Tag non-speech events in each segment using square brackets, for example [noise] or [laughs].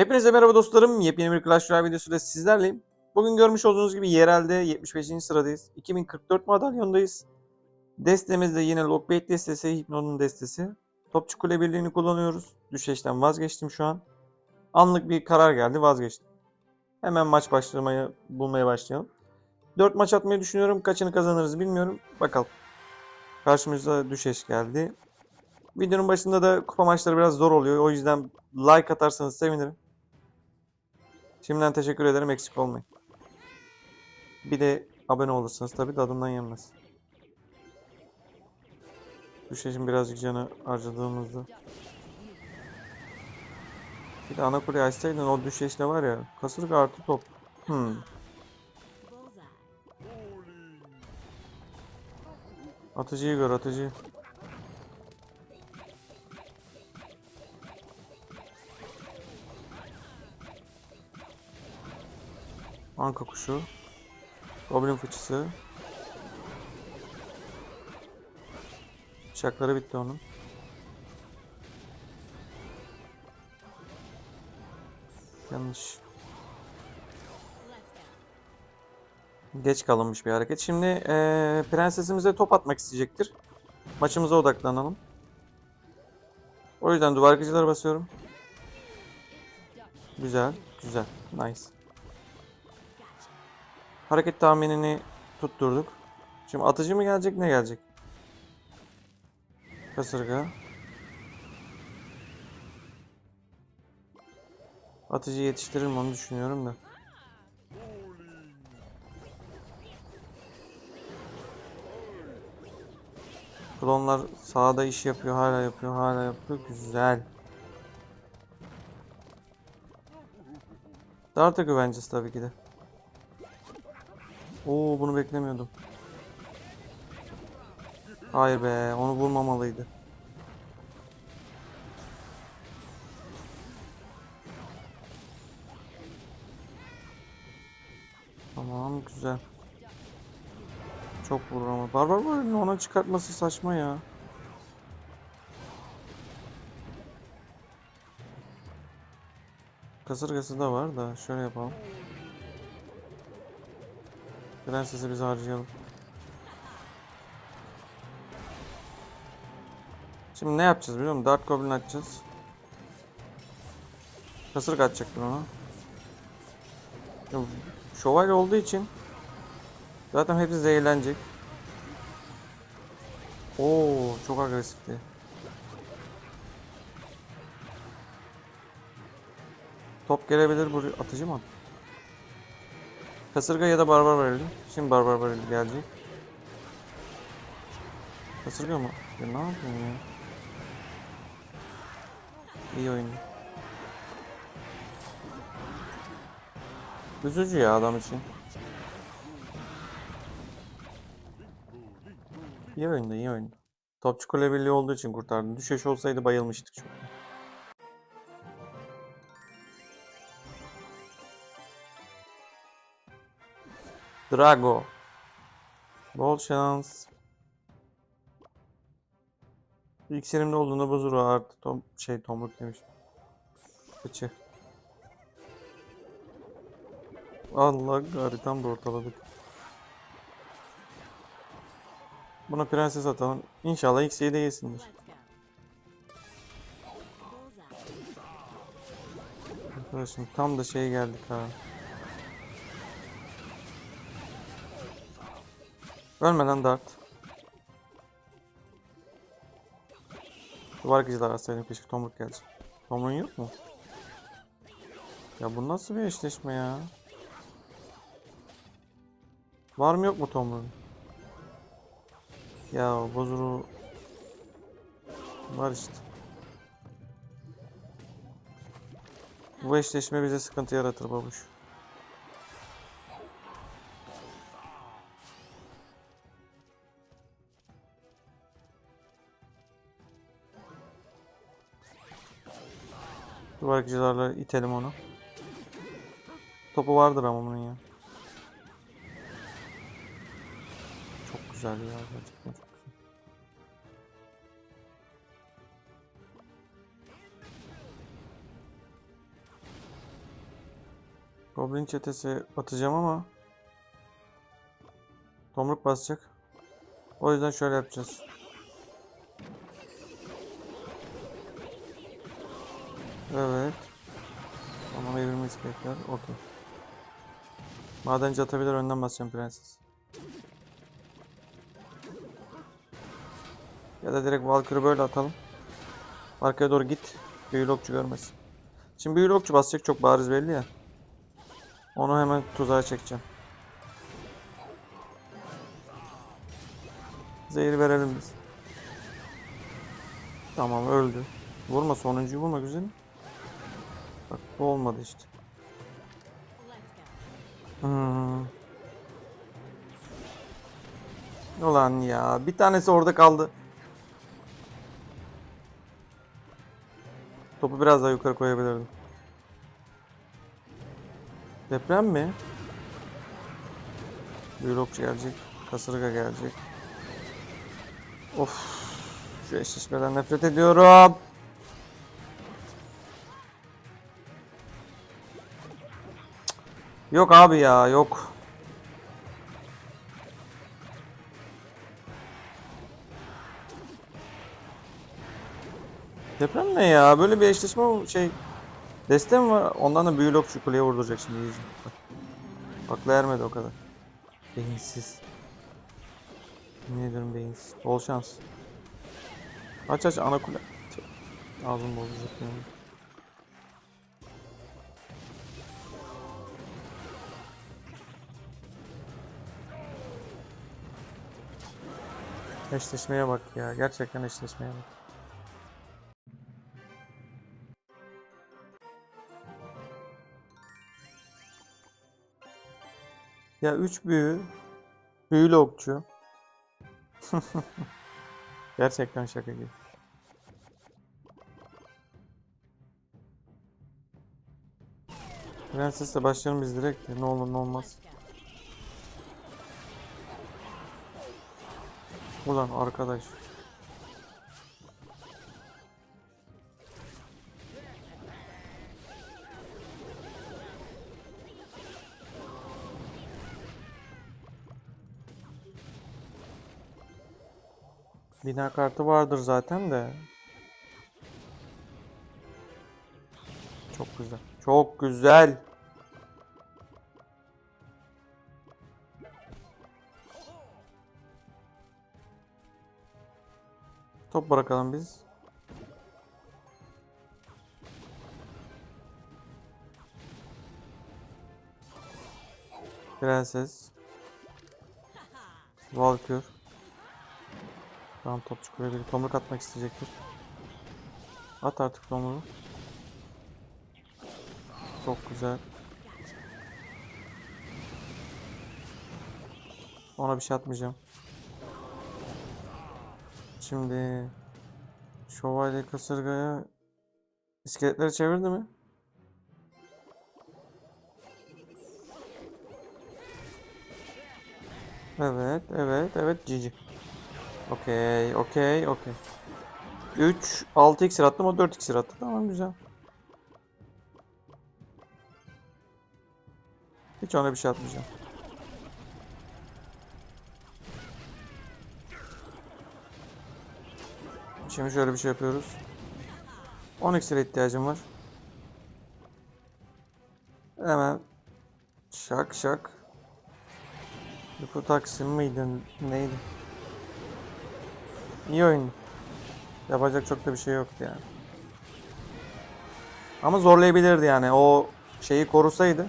Hepinize merhaba dostlarım. Yepyeni bir Clash Royale videosuyla sizlerleyim. Bugün görmüş olduğunuz gibi yerelde 75. sıradayız. 2044 madalyondayız. Destemiz de yine Lockbait destesi, Hypno'nun destesi. Topçu Kule Birliği'ni kullanıyoruz. Düşeşten vazgeçtim şu an. Anlık bir karar geldi vazgeçtim. Hemen maç başlamaya bulmaya başlayalım. 4 maç atmayı düşünüyorum. Kaçını kazanırız bilmiyorum. Bakalım. Karşımıza düşeş geldi. Videonun başında da kupa maçları biraz zor oluyor. O yüzden like atarsanız sevinirim. Şimdiden teşekkür ederim. Eksik olmayın. Bir de abone olursanız tabii tadından yenmez. Düşeşin birazcık canı harcadığımızda. Bir de ana kuleyi açsaydın o düşeşle var ya. Kasırga artı top. Hmm. Atıcıyı gör atıcıyı. Anka kuşu. Goblin fıçısı. Bıçakları bitti onun. Yanlış. Geç kalınmış bir hareket. Şimdi eee prensesimize top atmak isteyecektir. Maçımıza odaklanalım. O yüzden duvar basıyorum. Güzel, güzel. Nice. Hareket tahminini tutturduk. Şimdi atıcı mı gelecek ne gelecek? Kasırga. Atıcı yetiştirir mi onu düşünüyorum da. Klonlar sağda iş yapıyor, hala yapıyor, hala yapıyor. Güzel. Dart'a güveneceğiz tabii ki de. Oo bunu beklemiyordum. Hayır be, onu vurmamalıydı. Tamam, güzel. Çok vurur ama. Barbar var ona çıkartması saçma ya. Kasırgası da var da şöyle yapalım. Prensesi biz harcayalım. Şimdi ne yapacağız biliyor musun? Dart Goblin atacağız. Kasırga atacaktır ona. Şövalye olduğu için zaten hepsi zehirlenecek. Oo çok agresifti. Top gelebilir buraya. Atıcı mı? Kasırga ya da barbar verelim. Şimdi barbar verelim gelecek. Kasırga mı? Ya ne yapıyorsun ya? İyi oyun. Üzücü ya adam için. İyi oyunda, iyi oyunda. Topçu kule birliği olduğu için kurtardım. Düşeş olsaydı bayılmıştık çok. Drago. Bol şans. İksirimde olduğunda bozur o artı tom şey tomruk demiş. Fıçı. Allah haritam da ortaladık. Buna prenses atalım. İnşallah X'yi de yesindir. Arkadaşım tam da şey geldik ha. Ölme lan Dart. Duvar gıcılar atsaydım keşke tomruk gelecek. Tomruğun yok mu? Ya bu nasıl bir eşleşme ya? Var mı yok mu tomruğun? Ya bozuru var işte. Bu eşleşme bize sıkıntı yaratır babuş. Duvarcılarla itelim onu. Topu vardır ama bunun ya. Çok güzel ya gerçekten çok güzel. Goblin çetesi atacağım ama tomruk basacak. O yüzden şöyle yapacağız. Evet. Tamam evrilme istekler. Okey. Madenci atabilir önden basacağım prenses. Ya da direkt Valkyrie'ı böyle atalım. Arkaya doğru git. Büyülü okçu görmesin. Şimdi büyülü okçu basacak çok bariz belli ya. Onu hemen tuzağa çekeceğim. Zehir verelim biz. Tamam öldü. Vurma sonuncuyu vurma güzelim. Bak bu olmadı işte. Hmm. Ulan ya bir tanesi orada kaldı. Topu biraz daha yukarı koyabilirdim. Deprem mi? Büyülokçu gelecek. Kasırga gelecek. Of. Şu eşleşmeden nefret ediyorum. Yok abi ya yok. Deprem ne ya? Böyle bir eşleşme şey deste mi var? Ondan da büyülok şu kuleye vurduracak şimdi yüzüm. Akla ermedi o kadar. Beyinsiz. Yemin ediyorum beyinsiz. Bol şans. Aç aç ana kule. Ağzım bozacak yani. Eşleşmeye bak ya. Gerçekten eşleşmeye bak. Ya üç büyü. Büyülü okçu. [laughs] Gerçekten şaka gibi. Prensesle başlayalım biz direkt. Ne olur ne olmaz. Ulan arkadaş. Bina kartı vardır zaten de. Çok güzel. Çok güzel. Top bırakalım biz. Prenses. Valkür. Tamam topçu kuleye bir tomruk atmak isteyecektir. At artık tomruğu. Çok güzel. Ona bir şey atmayacağım. Şimdi şövalye kasırgaya iskeletleri çevirdi mi? Evet, evet, evet cici. Okey, okey, okey. 3, 6 iksir attım o 4 iksir attı. Tamam güzel. Hiç ona bir şey atmayacağım. Şimdi şöyle bir şey yapıyoruz. 10 iksire ihtiyacım var. Hemen şak şak. Bu Taksim miydi? Neydi? İyi oyun. Yapacak çok da bir şey yoktu yani. Ama zorlayabilirdi yani. O şeyi korusaydı.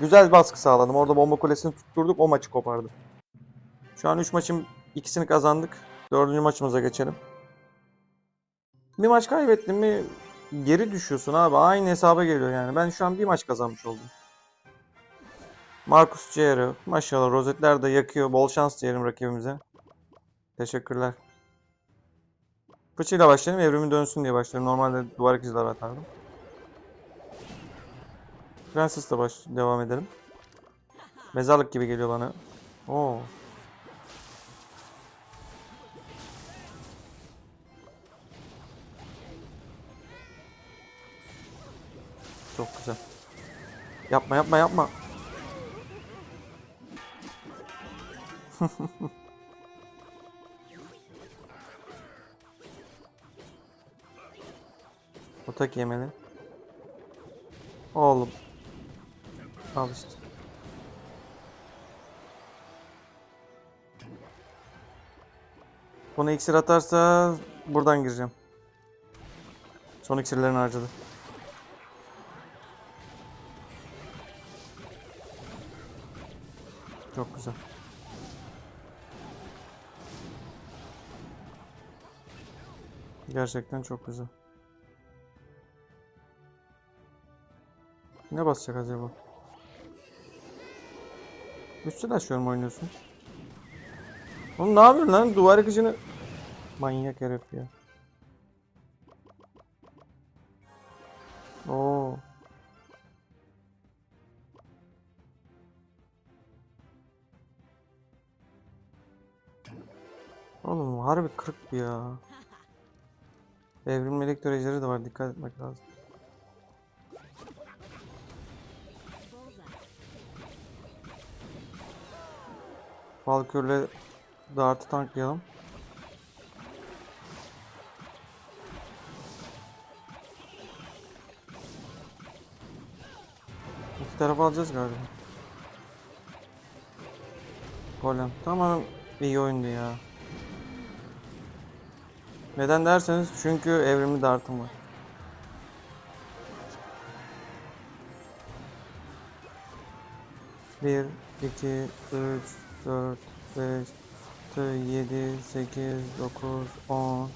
Güzel baskı sağladım. Orada bomba kulesini tutturduk. O maçı kopardı. Şu an 3 maçın ikisini kazandık. Dördüncü maçımıza geçelim. Bir maç kaybettin mi geri düşüyorsun abi. Aynı hesaba geliyor yani. Ben şu an bir maç kazanmış oldum. Marcus Ciero. Maşallah rozetler de yakıyor. Bol şans diyelim rakibimize. Teşekkürler. Fıçıyla başlayalım. Evrimi dönsün diye başlayalım. Normalde duvar ikizler atardım. Prenses'le baş devam edelim. Mezarlık gibi geliyor bana. Oo. Çok güzel. Yapma yapma yapma. [laughs] Otak yemeli. Oğlum. Al işte. Bunu iksir atarsa buradan gireceğim. Son iksirlerini harcadı. Gerçekten çok güzel. Ne basacak acaba? Üstten açıyorum oynuyorsun. Oğlum ne yapıyorsun lan? Duvar yıkıcını... Manyak herif ya. Oo. Oğlum harbi kırık ya. Evrim elektrolojleri de var dikkat etmek lazım. Valkür'le Dart'ı tanklayalım. İki tarafa alacağız galiba. Golem. Tamam iyi oyundu ya. Neden derseniz çünkü evrimli dartım var. Bir, iki, üç, dört, beş, altı, yedi, sekiz, dokuz, on.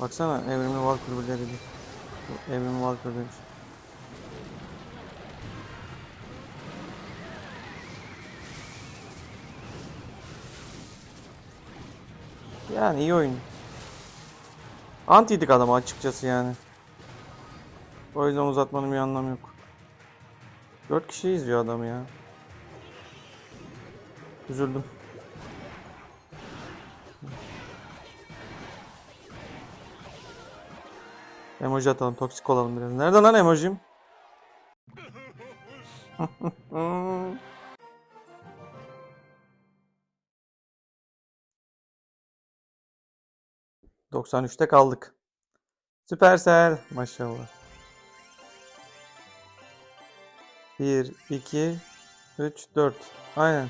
Baksana evrimli val kulübeleri dedi. Evrimli val kulübeleri. Yani iyi oyun. Antiydik adama açıkçası yani. O yüzden uzatmanın bir anlamı yok. 4 kişi izliyor adamı ya. Üzüldüm. Emoji atalım, toksik olalım biraz. Nerede lan emojim? [laughs] ...93'te kaldık. Süpersel. Maşallah. 1, 2, 3, 4. Aynen.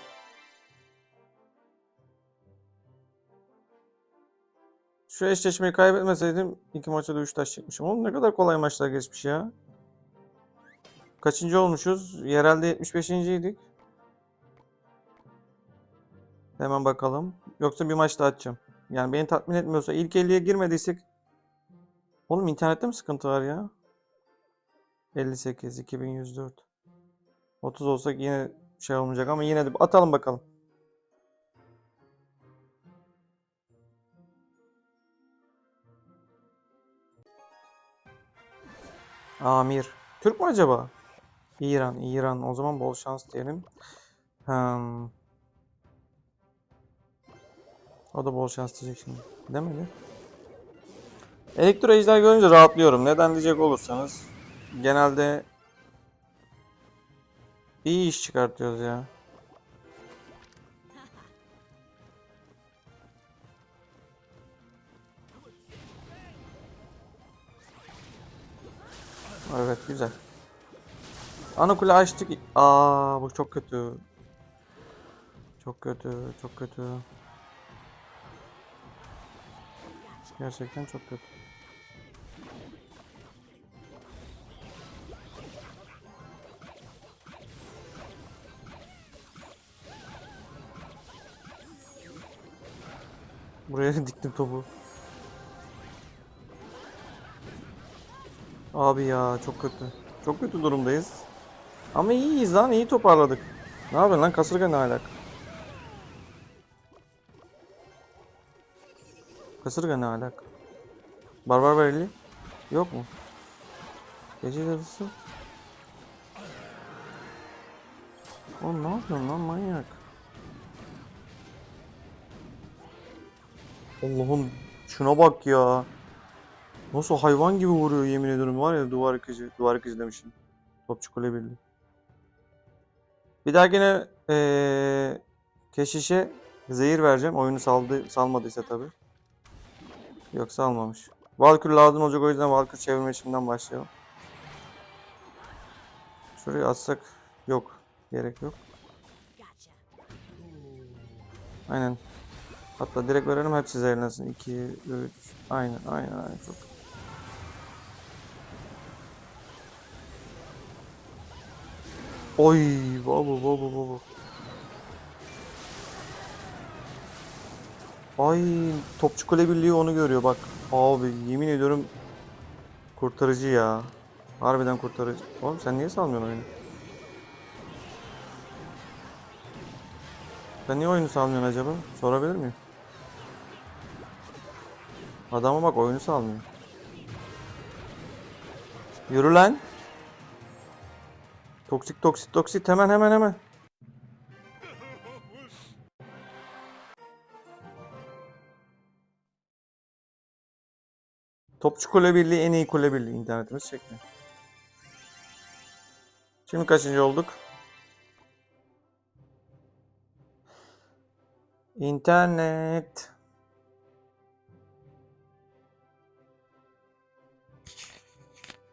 Şu eşleşmeyi kaybetmeseydim iki maça da 3 taş çekmişim. Oğlum ne kadar kolay maçlar geçmiş ya. Kaçıncı olmuşuz? Yerelde 75. idik. Hemen bakalım. Yoksa bir maç daha atacağım. Yani beni tatmin etmiyorsa ilk 50'ye girmediysek Oğlum internette mi sıkıntı var ya? 58 2104 30 olsak yine şey olmayacak ama yine de atalım bakalım. Amir. Türk mü acaba? İran, İran. O zaman bol şans diyelim. Hmm. O da bol şans diyecek şimdi. Demedi. Elektro ejder görünce rahatlıyorum. Neden diyecek olursanız. Genelde iyi iş çıkartıyoruz ya. Evet güzel. Ana kule açtık. Aa bu çok kötü. Çok kötü, çok kötü. Gerçekten çok kötü. Buraya [laughs] diktim topu. Abi ya çok kötü. Çok kötü durumdayız. Ama iyiyiz lan iyi toparladık. Ne yapıyorsun lan kasırga ne alaka? Kasırga ne alaka? Barbar Berli? Yok mu? Gece cadısı? Oğlum ne yapıyorsun lan manyak? Allah'ım şuna bak ya. Nasıl hayvan gibi vuruyor yemin ediyorum var ya duvar yıkıcı. Duvar yıkıcı demişim. Topçu kule birliği. Bir dahakine eee keşişe zehir vereceğim. Oyunu saldı, salmadıysa tabi. Yoksa almamış. Valkür lazım olacak o yüzden Valkür çevirme işinden başlayalım. Şuraya atsak yok. Gerek yok. Aynen. Hatta direkt verelim hepsi zehirlensin. 2, 3. Aynen aynen aynen. Çok. Oy baba baba baba. Ay Topçu Kule Birliği onu görüyor bak. Abi yemin ediyorum kurtarıcı ya. Harbiden kurtarıcı. Oğlum sen niye salmıyorsun oyunu? Sen niye oyunu salmıyorsun acaba? Sorabilir miyim? Adama bak oyunu salmıyor. Yürü lan. Toksik toksit toksit hemen hemen hemen. Topçu Kule Birliği en iyi kule birliği internetimiz çekmiyor. Şimdi kaçıncı olduk? İnternet.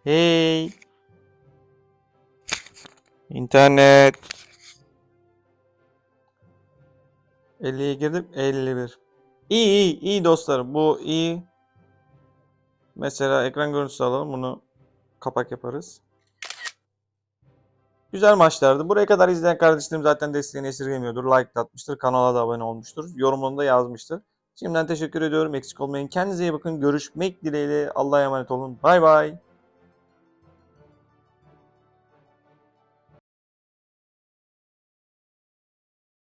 Hey. İnternet. 50'ye girdim. 51. İyi iyi iyi dostlarım. Bu iyi. Mesela ekran görüntüsü alalım. Bunu kapak yaparız. Güzel maçlardı. Buraya kadar izleyen kardeşlerim zaten desteğini esirgemiyordur. Like atmıştır. Kanala da abone olmuştur. Yorumunu da yazmıştır. Şimdiden teşekkür ediyorum. Eksik olmayın. Kendinize iyi bakın. Görüşmek dileğiyle. Allah'a emanet olun. Bay bay.